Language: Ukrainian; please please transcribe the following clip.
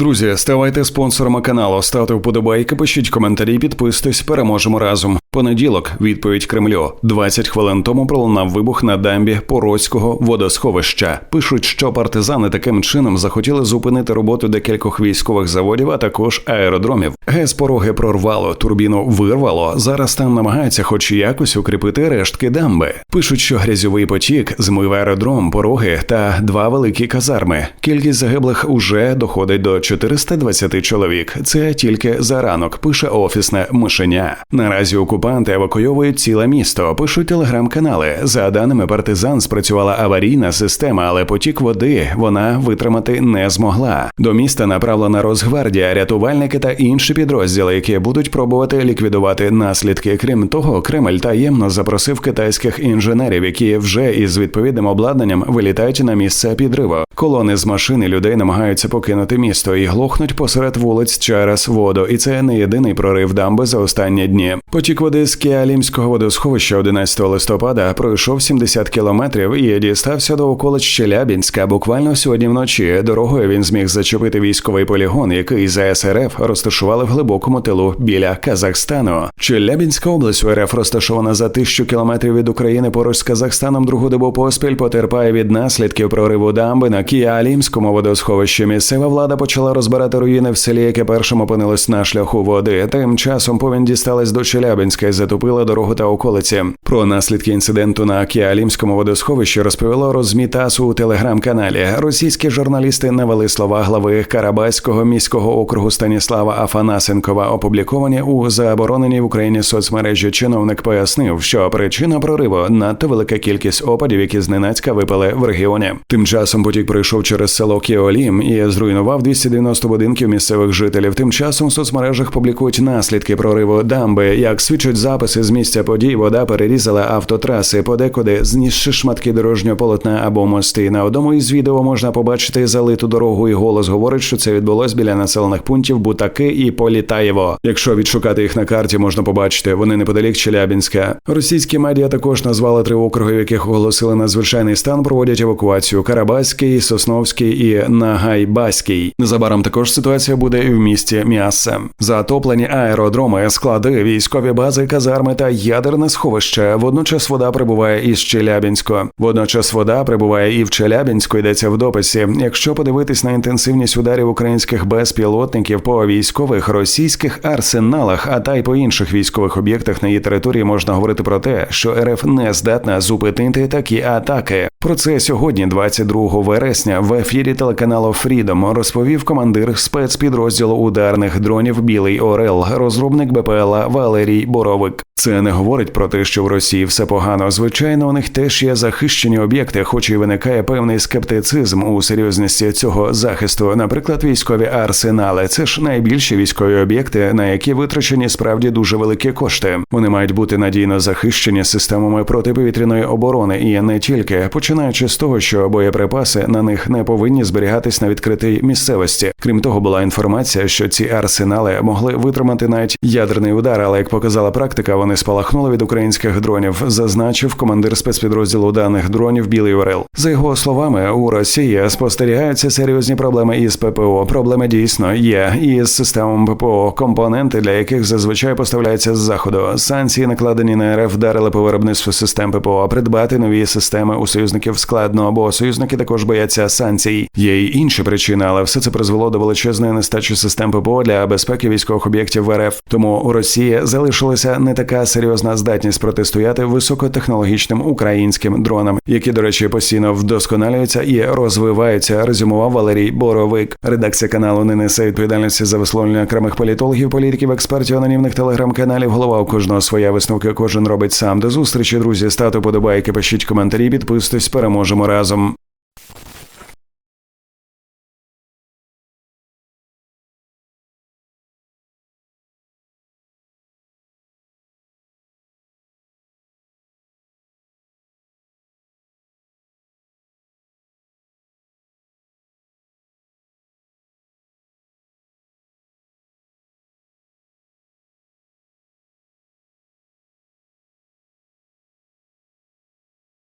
Друзі, ставайте спонсорами каналу, ставте вподобайки, пишіть коментарі, підписуйтесь, переможемо разом. Понеділок, відповідь Кремлю. 20 хвилин тому пролунав вибух на дамбі Порозького водосховища. Пишуть, що партизани таким чином захотіли зупинити роботу декількох військових заводів, а також аеродромів. ГЕС пороги прорвало, турбіну вирвало. Зараз там намагаються, хоч якось укріпити рештки дамби. Пишуть, що грязьовий потік змив аеродром, пороги та два великі казарми. Кількість загиблих уже доходить до 420 чоловік. Це тільки за ранок. Пише офісне мишеня. Наразі окупанти евакуйовують ціле місто. Пишуть телеграм-канали. За даними партизан, спрацювала аварійна система, але потік води вона витримати не змогла. До міста направлена Росгвардія, рятувальники та інші підрозділи, які будуть пробувати ліквідувати наслідки. Крім того, Кремль таємно запросив китайських інженерів, які вже із відповідним обладнанням вилітають на місце підриву. Колони з машини людей намагаються покинути місто і глохнуть посеред вулиць через воду. І це не єдиний прорив дамби за останні дні. Потік води з Кіалімського водосховища 11 листопада пройшов 70 кілометрів і дістався до околиць Челябінська. Буквально сьогодні вночі дорогою він зміг зачепити військовий полігон, який за СРФ розташували в глибокому тилу біля Казахстану. Челябінська область у РФ розташована за тисячу кілометрів від України поруч з Казахстаном. Другу добу поспіль потерпає від наслідків прориву дамби на Кіалімському водосховищі. Місцева влада почала розбирати руїни в селі, яке першим опинилось на шляху води. Тим часом повінь дісталась до Челябінська і затопила дорогу та околиці. Про наслідки інциденту на Кіалімському водосховищі розповіло розмі ТАСС у телеграм-каналі. Російські журналісти навели слова глави Карабаського міського округу Станіслава Афанасенкова, опубліковані у забороненій в Україні соцмережі. Чиновник пояснив, що причина прориву надто велика кількість опадів, які зненацька випали в регіоні. Тим часом потік пройшов через село Кіолім і зруйнував 290 будинків місцевих жителів. Тим часом в соцмережах публікують наслідки прориву дамби. Як свідчать записи з місця подій, вода перерізала автотраси, подекуди знісши шматки дорожнього полотна або мости. На одному із відео можна побачити залиту дорогу, і голос говорить, що це відбулось біля населених пунктів Бутаки і Політаєво. Якщо відшукати їх на карті, можна побачити, вони неподалік Челябінська. Російські медіа також назвали три округи, в яких оголосили надзвичайний стан, проводять евакуацію: Карабаський, Сосновський і Нагайбаський. Незабаром також ситуація буде і в місті Міасе. Затоплені аеродроми, склади, військові бази, казарми та ядерне сховище. Водночас вода прибуває із Челябінського. Водночас вода прибуває і в Челябінську. Йдеться в дописі. Якщо подивитись на інтенсивність ударів українських безпілотників по військових російських арсеналах, а та й по інших військових об'єктах на її території можна говорити про те, що РФ не здатна зупинити такі атаки. Про це сьогодні, 22 вересня, в ефірі телеканалу Фрідом розповів командир спецпідрозділу ударних дронів Білий Орел, розробник БПЛА Валерій Боровик. Це не говорить про те, що в Росії все погано. Звичайно, у них теж є захищені об'єкти, хоч і виникає певний скептицизм у серйозності цього захисту. Наприклад, військові арсенали це ж найбільші військові об'єкти, на які витрачені справді дуже великі кошти. Вони мають бути надійно захищені системами протиповітряної оборони і не тільки починаючи з того, що боєприпаси на них не повинні зберігатись на відкритій місцевості. Крім того, була інформація, що ці арсенали могли витримати навіть ядерний удар, але як показала практика, вони спалахнули від українських дронів, зазначив командир спецпідрозділу даних дронів Білий Орел. За його словами, у Росії спостерігаються серйозні проблеми із ППО. Проблеми дійсно є і з системами ППО, компоненти для яких зазвичай поставляються з заходу. Санкції, накладені на РФ, вдарили по виробництву систем ППО. Придбати нові системи у союзників складно, бо союзники також бояться санкцій. Є й інші причини, але все це призвело до величезної нестачі систем ППО для безпеки військових об'єктів в РФ. Тому у Росії залишилася не така серйозна здатність протистояти високотехнологічним українським дронам, які, до речі, постійно вдосконалюються і розвиваються. Резюмував Валерій Боровик. Редакція каналу не несе відповідальності за висловлення окремих політологів, політиків, експертів, анонімних телеграм-каналів. Голова у кожного своя висновки. Кожен робить сам. До зустрічі, друзі. Ставте подобайки, пишіть коментарі, підписуйтесь, переможемо разом.